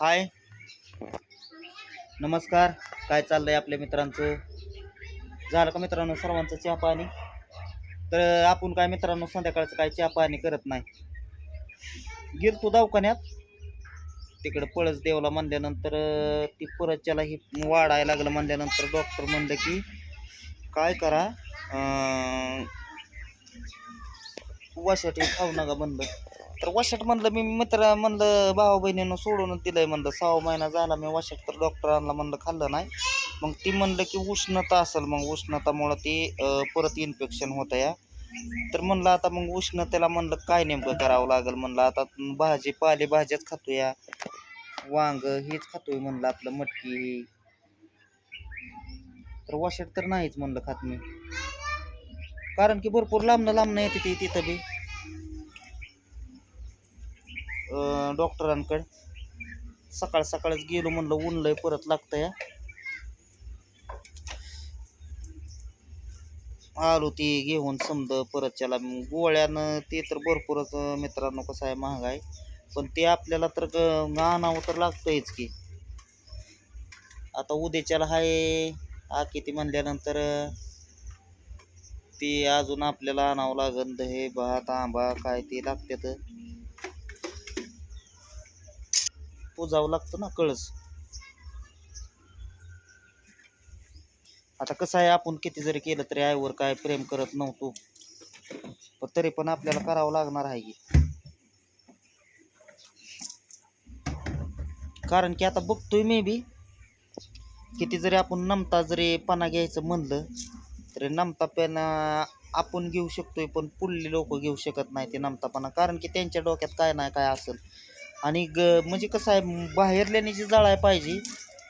हाय. नमस्कार. काय चाललंय आपल्या मित्रांचं? झालं का मित्रांनो सर्वांचं चहा पाणी? तर आपण काय मित्रांनो संध्याकाळचं काय चहा पाणी करत नाही? गिरतो दवाखान्यात. तिकडं पळस देवला म्हणल्यानंतर ती परतच्याला ही वाढायला लागलं म्हणल्यानंतर डॉक्टर म्हणलं की काय करा अं, खाऊ नका बंद तर वशाट म्हणलं मी मित्र म्हणलं भाऊ बहिणीनं सोडूनच दिलंय म्हणलं सहा महिना झाला मी वशाट तर डॉक्टरांना म्हणलं खाल्लं नाही. मग ती म्हणलं की उष्णता असेल मग उष्णतामुळं ती परत इन्फेक्शन होतं या तर म्हणलं आता मग उष्णतेला म्हणलं काय नेमकं करावं लागेल म्हणलं आता भाजी पालेभाज्याच खातो या वांग हेच खातोय म्हणलं आपलं मटकी. हे तर वशाट तर नाहीच म्हणलं खात मी. कारण की भरपूर लांबणं लांबणं येते ते तिथं बी. डॉक्टरांकडे. सकाळ सकाळच गेलो म्हणलं ऊन लय परत लागतं या आलो ती घेऊन समज परत त्याला. मग गोळ्यानं ते तर भरपूरच मित्रांनो कसं आहे महाग आहे. पण ते आपल्याला तर ग- आणावं तर लागतंयच की. आता उद्याच्याला आहे हा किती म्हणल्यानंतर ते अजून आपल्याला आणावं लागन दही भात आंबा काय ते लागतात पुजावं लागतं ना कळस. आता कसं आहे आपण किती जरी केलं तरी आईवर काय प्रेम करत नव्हतो. पण तरी पण आपल्याला करावं लागणार आहे की. कारण की आता बघतोय मे बी किती जरी आपण नमता जरी पणा घ्यायचं म्हणलं तरी नमता पेना आपण घेऊ शकतोय पण पुढले लोक घेऊ शकत नाही ते नमतापणा कारण की त्यांच्या डोक्यात काय नाही काय असेल. आणि ग म्हणजे कसं आहे बाहेर लेण्याची जळाय पाहिजे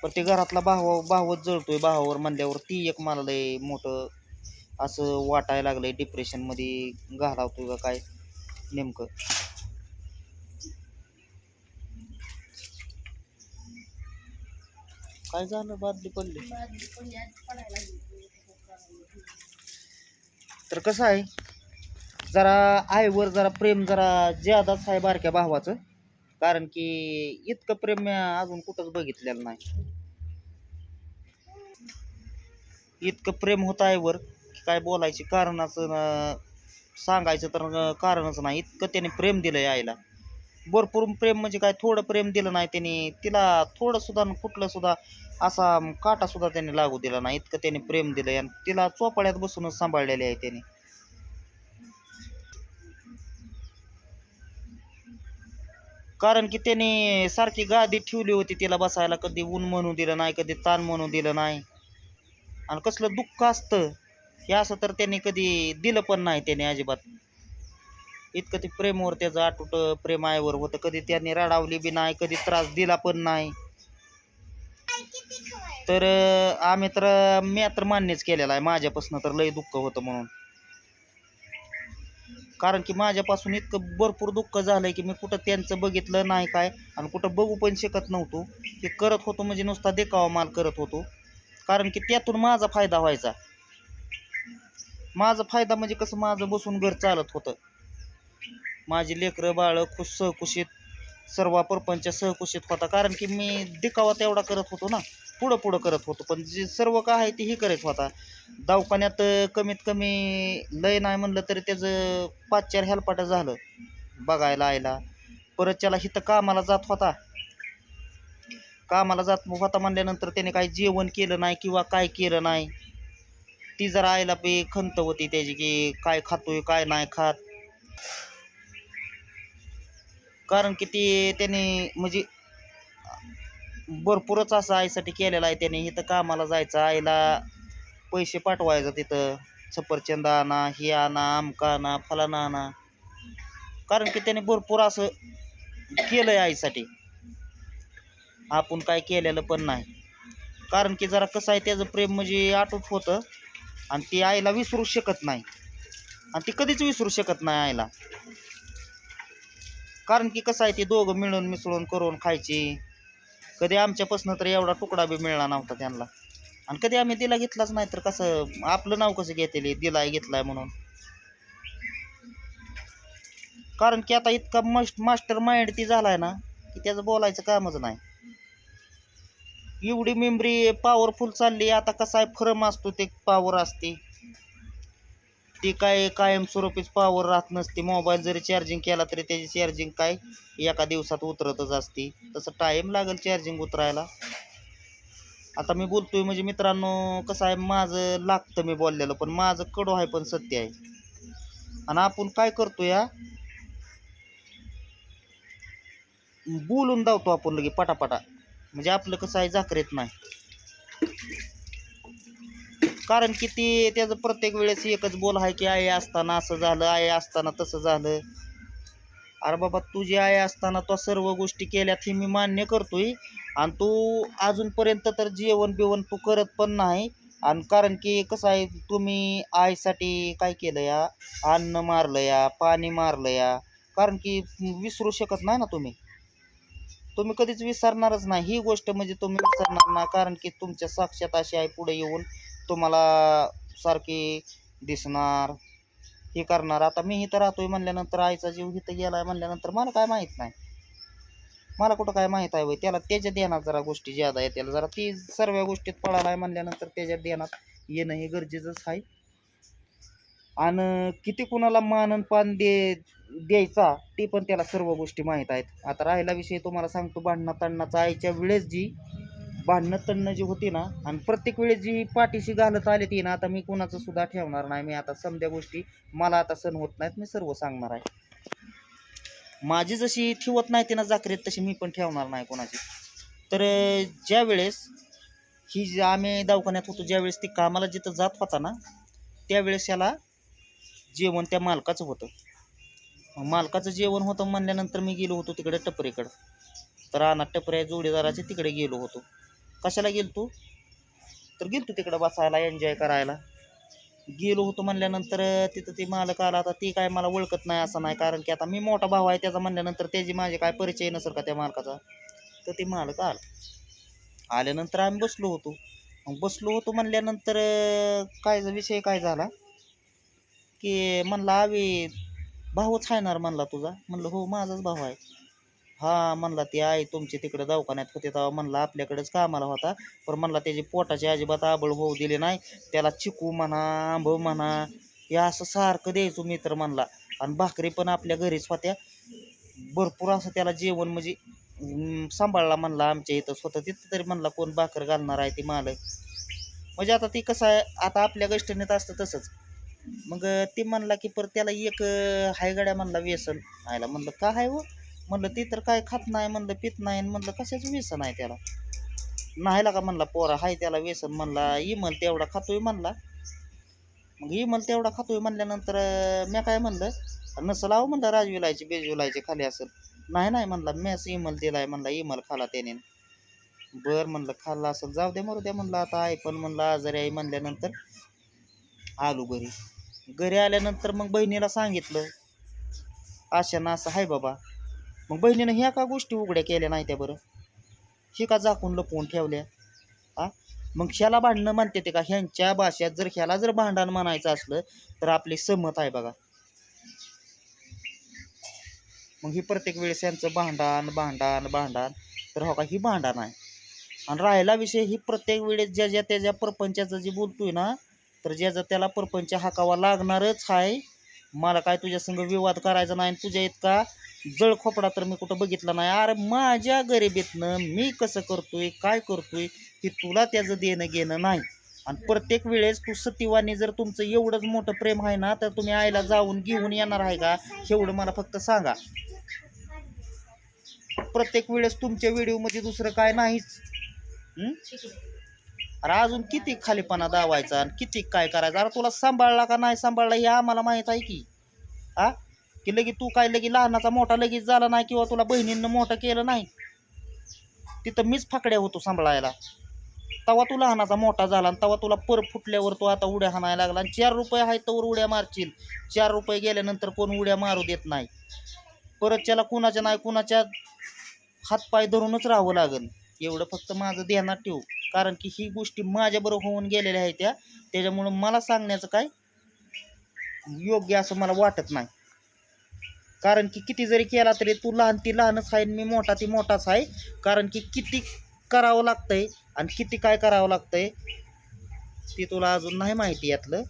पण ते घरातला भाव भावच जळतोय भावावर म्हणल्यावर ती एक मला लय मोठं असं वाटायला लागलंय डिप्रेशनमध्ये घालावतोय का काय नेमकं. काय झालं बादली पडली? तर कसं आहे जरा आईवर जरा प्रेम जरा ज्यादाच आहे बारक्या भावाचं. कारण की इतकं प्रेम मी अजून कुठंच बघितलेलं नाही. इतकं प्रेम होतं आईवर की काय बोलायची कारणाचं सांगायचं तर कारणच नाही. इतकं त्याने प्रेम दिलंय आईला. भरपूर प्रेम म्हणजे काय थोडं प्रेम दिलं नाही त्याने. तिला थोडं सुद्धा कुठलं सुद्धा असा काटा सुद्धा त्याने लागू दिला नाही. इतकं त्याने प्रेम दिलंय आणि तिला चोपाळ्यात बसूनच सांभाळलेले आहे त्याने. कारण की त्याने सारखी गादी ठेवली होती तिला बसायला कधी ऊन म्हणू दिलं नाही कधी ताण म्हणू दिलं नाही. आणि कसलं दुःख असतं. हे असं तर त्यांनी कधी दिलं पण नाही त्याने अजिबात. इतकं ते प्रेमवर त्याचं अटूट प्रेम आईवर होतं. कधी त्यांनी रडावली बी नाही कधी त्रास दिला पण नाही. तर आम्ही तर मी तर मान्यच केलेला आहे. माझ्यापासून तर लय दुःख होतं म्हणून. कारण की माझ्यापासून इतकं भरपूर दुःख झालंय की मी कुठं त्यांचं बघितलं नाही काय आणि कुठं बघू पण शकत नव्हतो. ते करत होतो म्हणजे नुसता देखावा माल करत होतो. कारण की त्यातून माझा फायदा व्हायचा. माझा फायदा म्हणजे कसं माझं बसून घर चालत होतं. माझी लेकरं बाळं खुश सहकुशीत सर्व परपंच सहकुशीत होता. कारण की मी दिखावा तेवढा करत होतो ना. पुढं पुढं करत होतो. पण जे सर्व काय आहे ते ही करत होता. दवाखान्यात कमीत कमी लय नाही म्हणलं तरी त्याचं पाच चार हेलपाटं झालं बघायला आयला परत त्याला इथं कामाला जात होता. कामाला जात होता म्हणल्यानंतर त्याने काही जेवण केलं नाही किंवा काय केलं नाही. ती जरा आईला पे खंत होती त्याची की काय खातोय काय नाही खात. कारण की ती त्याने म्हणजे भरपूरच असं आईसाठी केलेलं आहे त्याने. इथं कामाला जायचं आईला पैसे पाठवायचं तिथं. सफरचंद आणा हे आणा आमका आणा फलाना आणा. कारण की त्याने भरपूर असं केलं आहे आईसाठी. आपण काय केलेलं पण नाही. कारण की जरा कसं आहे त्याचं प्रेम म्हणजे आटूट होतं आणि ती आईला विसरू शकत नाही. आणि ती कधीच विसरू शकत नाही आईला. कारण की कसं आहे ते दोघं मिळून मिसळून करून खायची. कधी आमच्यापासून तर एवढा तुकडा बी मिळला नव्हता त्यांना. आणि कधी आम्ही दिला घेतलाच नाही तर कसं आपलं नाव कसं घेतले दिलाय घेतलाय म्हणून. कारण की आता इतका मस्ट मास्टर माइंड ती झालाय ना की त्याचं बोलायचं कामच नाही. एवढी मेमरी पॉवरफुल चालली आता कसं आहे फरम असतो ते पॉवर असते. ती काय कायमस्वरूपीच पॉवर राहत नसते. मोबाईल जरी चार्जिंग केला तरी त्याची चार्जिंग काय एका दिवसात उतरतच असते. तसं टाईम लागेल चार्जिंग उतरायला. आता मी बोलतोय म्हणजे मित्रांनो कसं आहे माझं लागतं मी बोललेलं पण माझं कडू आहे पण सत्य आहे. आणि आपण काय करतो या बोलून धावतो आपण लगे पटापटा. म्हणजे आपलं कसं आहे जाकरेत नाही. कारण की ते त्याचं प्रत्येक वेळेस एकच बोल आहे की आई असताना असं झालं आई असताना तसं झालं. अरे बाबा तुझी आई असताना तो सर्व गोष्टी केल्यात हे मी मान्य करतोय. आणि तू अजूनपर्यंत तर जेवण बिवण तू करत पण नाही. आणि कारण की कसं आहे तुम्ही आईसाठी काय केलं या? अन्न मारलं या पाणी मारलं या? कारण की विसरू शकत नाही ना तुम्ही? तुम्ही कधीच विसरणारच नाही. ही गोष्ट म्हणजे तुम्ही विसरणार ना कारण की तुमच्या साक्षात अशी आहे पुढे येऊन. तुम्हाला सारखी दिसणार हे करणार. आता मी इथं राहतोय म्हणल्यानंतर आईचा जीव इथं गेलाय म्हणल्यानंतर मला काय माहीत नाही. मला कुठं काय माहीत आहे वय त्याला त्याच्या ध्यानात जरा गोष्टी ज्यादा आहे त्याला जरा ती सर्व गोष्टीत पळाला आहे म्हणल्यानंतर त्याच्या ध्यानात येणं हे गरजेचंच आहे. आणि किती कुणाला मानन पान दे द्यायचा ते पण त्याला सर्व गोष्टी माहीत आहेत. आता राहिला विषय तुम्हाला सांगतो भांडणं तणनाचा आईच्या वेळेस जी भांडणं तणणं जी होती ना आणि प्रत्येक वेळेस जी पाठीशी घालत आली ती ना आता मी कुणाचं सुद्धा ठेवणार नाही. मी आता समध्या गोष्टी मला आता सण होत नाहीत मी सर्व सांगणार आहे. माझी जशी ठेवत नाही तिनं जाकरीत तशी मी पण ठेवणार नाही कोणाची. तर ज्या वेळेस ही जी आम्ही दवाखान्यात होतो ज्यावेळेस ती कामाला जिथं जात होता ना त्यावेळेस याला जेवण त्या मालकाचं होतं. मालकाचं जेवण होतं म्हणल्यानंतर मी गेलो होतो तिकडे टपरीकडं. तर रानात टपऱ्या जोडीदाराचे तिकडे गेलो होतो. कशाला गेलतो? तर गेलतो तिकडं बसायला एन्जॉय करायला. गेलो होतो म्हणल्यानंतर तिथं ते मालक आला आता ती काय मला ओळखत नाही असं नाही कारण की आता मी मोठा भाव आहे त्याचा म्हणल्यानंतर त्याची माझे काय परिचय नसेल का त्या मालकाचा? तर ते मालक आला. आल्यानंतर आम्ही बसलो होतो. मग बसलो होतो म्हणल्यानंतर काय विषय काय झाला? की म्हणला आवे भाऊच आहे ना म्हणला तुझा. म्हणलं हो माझाच भाऊ आहे. हा म्हणला ती आई तुमची तिकडे दवाखान्यात होते तेव्हा म्हणला आपल्याकडेच कामाला होता. पण म्हणला त्याची पोटाची अजिबात आबळ होऊ दिली नाही. त्याला चिकू म्हणा आंब म्हणा हे असं सारखं द्यायचो मित्र म्हणला. आणि भाकरी पण आपल्या घरीच होत्या. भरपूर असं त्याला जेवण म्हणजे सांभाळला म्हणला आमच्या इथं. स्वतः तिथं तरी म्हणला कोण भाकर घालणार आहे ती मालक. म्हणजे आता ती कसं आहे आता आपल्या गोष्टीनेत असतं तसंच. मग ती म्हणला की परत त्याला एक हायगाड्या हाय म्हणला व्यसन. आयला म्हणलं का आहे हो म्हणलं ती तर काय खात नाही म्हणलं पित नाही आणि म्हणलं कशाचं व्यसन आहे त्याला? नाहीला का? म्हणला पोरा हाय त्याला व्यसन. म्हणला इमल तेवढा खातोय म्हणला. मग इमल तेवढा खातोय म्हणल्यानंतर मी म्या काय म्हणलं नसल आहो म्हणलं राजविलायचे बेजविलायचे खाली असेल. नाही नाही म्हणला मॅस इमल दिलाय म्हणला इमल खाला त्याने. बर म्हणलं खाल्ला असेल. जाऊ दे मरू द्या म्हणलं आता आई पण म्हणलं आजारी आई म्हणल्यानंतर आलो घरी. घरी आल्यानंतर मग बहिणीला सांगितलं अशा ना असं आहे बाबा. मग बहिणीनं ह्या का गोष्टी उघड्या केल्या नाही त्या बरं? हे का झाकून लपवून ठेवल्या? हा मग ह्याला भांडणं म्हणते ते का? ह्यांच्या भाषेत जर ह्याला जर भांडण म्हणायचं असलं तर आपले सहमत आहे बघा. मग ही प्रत्येक वेळेस यांचं भांडण भांडण भांडण तर हो का ही भांडण आहे. आणि राहिला विषय ही प्रत्येक वेळेस ज्या ज्या त्याच्या परपंचाचं जे बोलतोय ना तर ज्याचा त्याला परपंच हाकावा लागणारच आहे मला काय तुझ्या संग विवाद करायचा नाही आणि तुझ्या इतका जळ खोपडा तर मी कुठं बघितला नाही. अरे माझ्या गरिबीतनं मी कसं करतोय काय करतोय हे तुला त्याचं देणं घेणं नाही. आणि प्रत्येक वेळेस तू सतीवानी जर तुमचं एवढंच मोठं प्रेम आहे ना तर तुम्ही आईला जाऊन घेऊन येणार आहे का? एवढं मला फक्त सांगा. प्रत्येक वेळेस तुमच्या व्हिडिओमध्ये दुसरं काय नाहीच. अरे अजून किती खालीपणा दावायचा आणि किती काय करायचं? अरे तुला सांभाळला का नाही सांभाळला हे आम्हाला माहीत आहे की. हा? की लगी तू काय लगी लहानाचा मोठा लगेच झाला नाही किंवा तुला बहिणींना मोठं केलं नाही? तिथं मीच फाकड्या होतो सांभाळायला. तवा तू लहानाचा मोठा झाला आणि तवा तुला पर फुटल्यावर तू आता उड्या हाणायला लागला आणि चार रुपये आहेत तर उड्या मारशील. चार रुपये गेल्यानंतर कोण उड्या मारू देत नाही. परत त्याला कुणाच्या नाही कुणाच्या हातपाय धरूनच राहावं लागेल. एवढं फक्त माझं ध्यानात ठेवू. कारण की ही गोष्टी माझ्याबरोबर होऊन गेलेल्या आहेत त्या. त्याच्यामुळं मला सांगण्याचं काय? योग्य असं मला वाटत नाही. कारण की किती जरी केला तरी तू लहान ती लहानच आहे आणि मी मोठा ती मोठाच आहे. कारण की किती करावं लागतंय आणि किती काय करावं लागतंय ते तुला अजून नाही माहिती यातलं.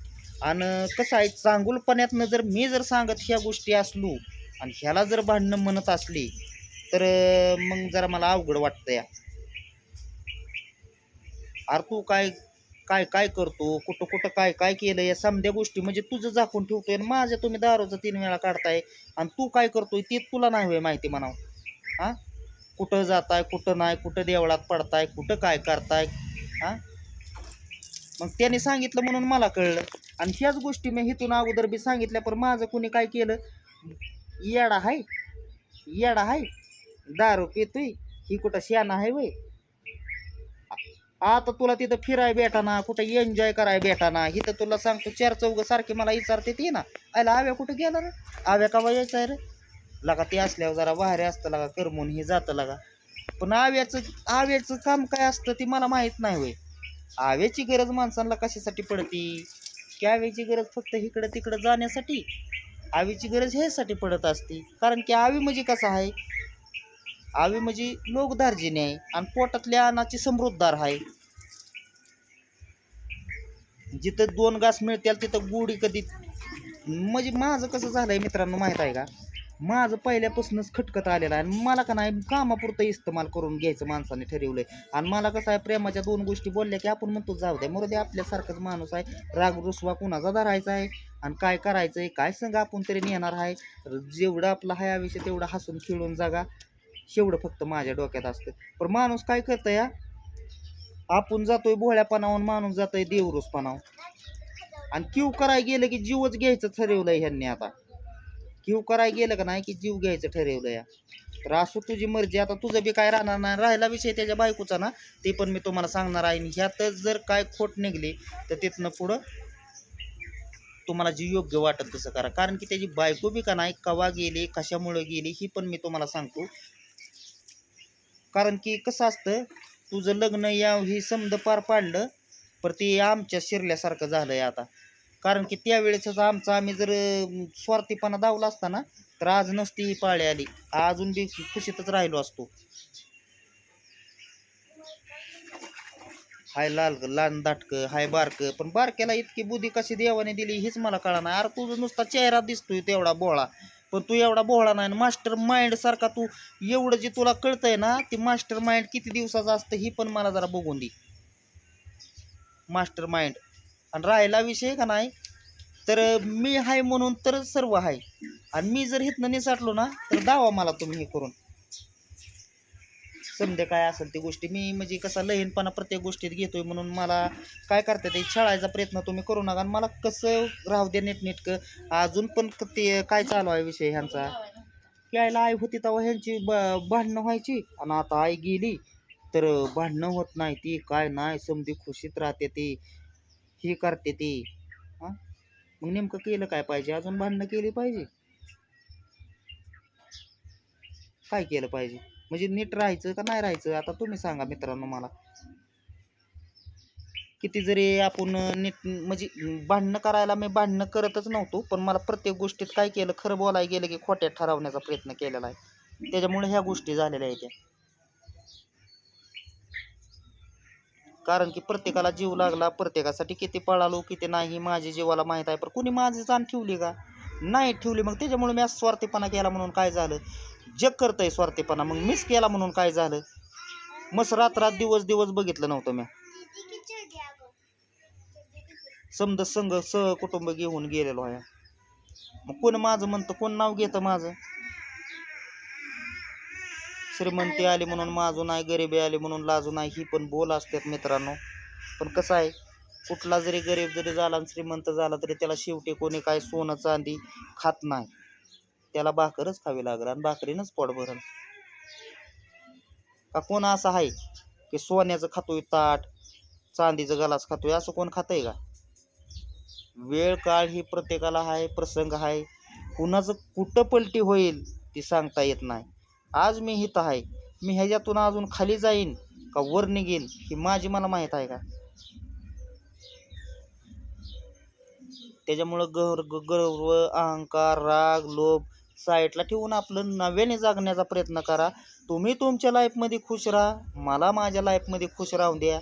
आणि कसं आहे चांगुलपण्यातनं जर मी जर सांगत ह्या गोष्टी असलो आणि ह्याला जर भांडणं म्हणत असली तर मग जरा मला अवघड वाटतं या अरे तू काय काय काय करतो? कुठं कुठं काय काय केलं या समध्या गोष्टी म्हणजे तुझं झाकून ठेवतोय आणि माझ्या तुम्ही दारूचं तीन वेळा काढताय. आणि तू काय करतोय ते तुला नाही होय माहिती म्हणावं. हां? कुठं जाताय कुठं नाही कुठं देवळात पडताय कुठं काय करताय? हां? मग त्याने सांगितलं म्हणून मला कळलं. आणि ह्याच गोष्टी मी हिथून अगोदर बी सांगितल्या पण माझं कोणी काय केलं? येडा हाय येडा हाय दारू पितोय. ही कुठं शाना आहे वय आता तुला तिथं फिराय भेटाना कुठं एन्जॉय कराय भेटाना इथं तुला सांगतो चार चौघ सारखी मला विचारते ती ना. आयला आव्या कुठं गेला रे? आव्या का यायचा रे? लगा ते असल्यावर जरा बाहेर असतं लगा करमून हे जातं लगा. पण आव्याचं आव्याचं काम काय असतं ते मला माहीत नाही होय. आव्याची गरज माणसांना कशासाठी पडती? की आव्याची गरज फक्त इकडं तिकडं जाण्यासाठी? आवीची गरज ह्यासाठी पडत असते. कारण की आवी म्हणजे कसं आहे? आवी म्हणजे लोकदार्जिनी आहे आणि पोटातल्या अन्नाची समृद्धदार आहे. जिथं दोन घास मिळतील तिथं गुढी कधी म्हणजे माझं कसं झालंय मित्रांनो माहीत आहे का? माझं पहिल्यापासूनच खटकत आलेलं आहे आणि मला का नाही कामापुरतं इस्तेमाल करून घ्यायचं माणसाने ठरवलंय. आणि मला कसं आहे प्रेमाच्या दोन गोष्टी बोलल्या की आपण म्हणतो जाऊ द्या मरू दे आपल्यासारखाच माणूस आहे. राग रुसवा कुणाचा धरायचा आहे? आणि काय करायचं आहे काय संग आपण तरी नेणार आहे? जेवढं आपलं आहे आयुष्य तेवढं हसून खेळून जागा. शेवढं फक्त माझ्या डोक्यात असतं. पण माणूस काय करतं या आपण जातोय भोळ्यापणाहून माणूस जातोय देवरूसपणावर आणि क्यू कराय गेलं की जीवच घ्यायचं ठरवलंय ह्यांनी आता. क्यू कराय गेलं का नाही की जीव घ्यायचं ठरवलं या तर असो तुझी मर्जी आता तुझं बी काय राहणार नाही. राहिला विषय त्याच्या बायकोचा ना ते पण मी तुम्हाला सांगणार आहे. आणि ह्यातच जर काय खोट निघली तर तिथनं पुढं तुम्हाला जी योग्य वाटत तसं करा. कारण की त्याची बायको बी का नाही कवा गेली कशामुळे गेली ही पण मी तुम्हाला सांगतो. कारण की कसं असतं तुझं लग्न या ही समद पार पाडलं पर ते आमच्या शिरल्यासारखं झालंय आता. कारण की त्यावेळेसच आमचा आम्ही जर स्वार्थीपणा दावला असता ना तर आज नसती ही पाळी आली. अजून बी खुशीतच राहिलो असतो. हाय लाल लहान दाटक हाय बारक पण बारक्याला इतकी बुद्धी कशी देवाने दिली हीच मला कळा नाही अरे तुझं नुसता चेहरा दिसतोय तेवढा बोळा. पण तू एवढा बोहळा नाही मास्टर माइंड सारखा तू एवढं जे तुला कळतंय ना ते मास्टर माइंड किती दिवसाचं असतं ही पण मला जरा बघून दे. Master mind. आणि राहिला विषय का नाही? तर मी आहे म्हणून तर सर्व आहे आणि मी जर हिथनं निसाटलो ना तर दावा मला तुम्ही हे करून. समजे काय असेल ती गोष्टी. मी म्हणजे कसा लहीनपणा प्रत्येक गोष्टीत घेतोय म्हणून मला काय करता ते छळायचा प्रयत्न तुम्ही करू नका. आणि मला कसं राहू दे नीटनेटकं. अजून पण ते काय चालू आहे विषय ह्यांचा? यायला आई होती तेव्हा ह्यांची ब भांडणं व्हायची. आणि आता आई गेली. तर भांडणं होत नाही ती. काय नाही समधी खुशीत राहते ती. हे करते ती. हां? मग नेमकं केलं काय पाहिजे? अजून भांडणं केली पाहिजे? काय केलं पाहिजे? म्हणजे नीट राहायचं का नाही राहायचं आता तुम्ही सांगा मित्रांनो मला. किती जरी आपण नीट म्हणजे भांडणं करायला मी भांडणं करतच नव्हतो पण मला प्रत्येक गोष्टीत काय केलं खरं बोलायला गेलं की खोट्यात ठरवण्याचा प्रयत्न केलेला आहे. त्याच्यामुळे ह्या गोष्टी झालेल्या आहेत त्या. कारण की प्रत्येकाला जीव लागला प्रत्येकासाठी किती पळालो किती नाही माझ्या जीवाला माहीत आहे पण कुणी माझी जाण ठेवली का? नाही ठेवली मग त्याच्यामुळे मी स्वार्थीपणा केला म्हणून काय झालं? जग करतंय स्वार्थीपणा मग मिस केला म्हणून काय झालं? मस्त रात रात दिवस दिवस बघितलं नव्हतं मी समजा संघ सह कुटुंब घेऊन गेलेलो आहे. मग कोण माझं म्हणतं कोण नाव घेतं माझं? श्रीमंती आली म्हणून माझू नाही गरिबी आली म्हणून लाजू नाही ही पण बोल असतात मित्रांनो. पण कसं आहे कुठला जरी गरीब जरी झाला आणि श्रीमंत झाला तरी त्याला शेवटी कोणी काय सोनं चांदी खात नाही. त्याला भाकरच खावी लागेल आणि भाकरीनंच पोट भरण का कोण असं आहे की सोन्याचं खातोय ताट चांदीचं गलास खातोय असं कोण खातंय का? वेळ काळ ही प्रत्येकाला आहे प्रसंग आहे. कुणाचं कुठं पलटी होईल ती सांगता येत नाही. आज मी हित आहे मी ह्याच्यातून अजून खाली जाईन का वर निघेन ही माझी मला माहीत आहे का? त्याच्यामुळं ग- गर्व अहंकार राग लोभ साईडला ठेवून आपलं नव्याने जागण्याचा प्रयत्न करा. तुम्ही तुमच्या लाईफमध्ये खुश राहा. मला माझ्या लाईफमध्ये खुश राहू द्या.